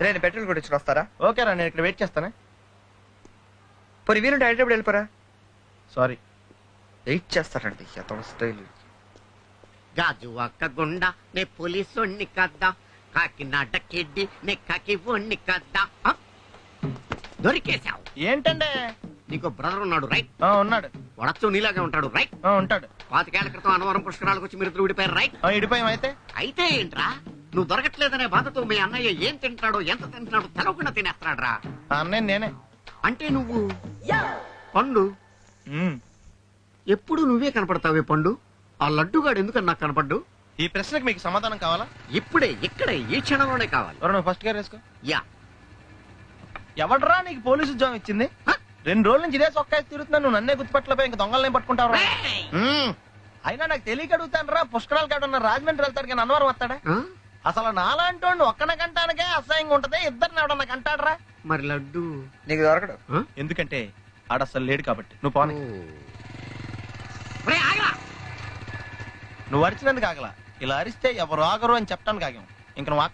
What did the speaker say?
నేను పెట్రోల్ కూడా ఇచ్చి వస్తారా? ఓకే రా నేను ఇక్కడ వెయిట్ చేస్తానే. పోనీ వీలుంటే హైదరాబాద్ వెళ్ళిపోరా. సారీ. వెయిట్ చేస్తారండి అతను స్టైల్. గాజు ఒక్క గుండ నే పోలీసోణ్ణి కద్దా. కాకినాడ కిడ్డి నే కాకి ఒణ్ణి కద్దా. ఆ? దొరికేశావు. ఏంటంటే నీకు బ్రదర్ ఉన్నాడు రైట్ ఆ, ఉన్నాడు. వడచ్చు నీలాగే ఉంటాడు రైట్ ఆ, ఉంటాడు. పాతికేళ్ళ క్రితం అనవరం పుష్కరాలకు వచ్చి మీరు విడిపోయారు రైట్ ఆ, ఇడిపోయాం అయితే. అయితే ఏంట్రా? నువ్వు దొరకట్లేదనే బాధతో మీ అన్నయ్య ఏం తింటాడో ఎంత తింటున్నాడో తెలవకుండా తినేస్తాడ్రా అన్నయ్య నేనే. అంటే నువ్వు పండు. ఎప్పుడు నువ్వే కనపడతావే పండు? ఆ లడ్డుగాడు ఎందుకని నాకు కనపడ్డు? ఈ ప్రశ్నకి మీకు సమాధానం కావాలా? ఇప్పుడే ఇక్కడే ఈ క్షణంలోనే కావాలి. ఎవరు నువ్వు ఫస్ట్ గారు వేసుకో. యా. ఎవడరా నీకు పోలీసు ఉద్యోగం ఇచ్చింది? హ? రెండు రోజుల నుంచి ఇదే సొక్కాయి తిరుగుతున్నా నువ్వు నన్నే గుర్తుపట్టలేపోయి ఇంకా దొంగలనే పట్టుకుంటావు! అయినా నాకు తెలియక అడుగుతాను రా పుష్కరాలు కాడున్న రాజమండ్రి వెళ్తాడు కానీ అన్నవరం వస్తాడా? ఆ? అసలు నాలాంటి వాడిని ఒక్కన కంటానికే అసహ్యంగా ఉంటది. ఇద్దరిని ఎవడన్నా కంటాడరా? మరి లడ్డు. నీకు దొరకడు? ఎందుకంటే ఆడ అసలు లేడు కాబట్టి. నువ్వు పోనీ! నువ్వు అరిచినందుకు ఆగలా. ఇలా అరిస్తే ఎవరు ఆగరు అని చెప్పడానికి ఆగాం. ఇంక నువ్వు.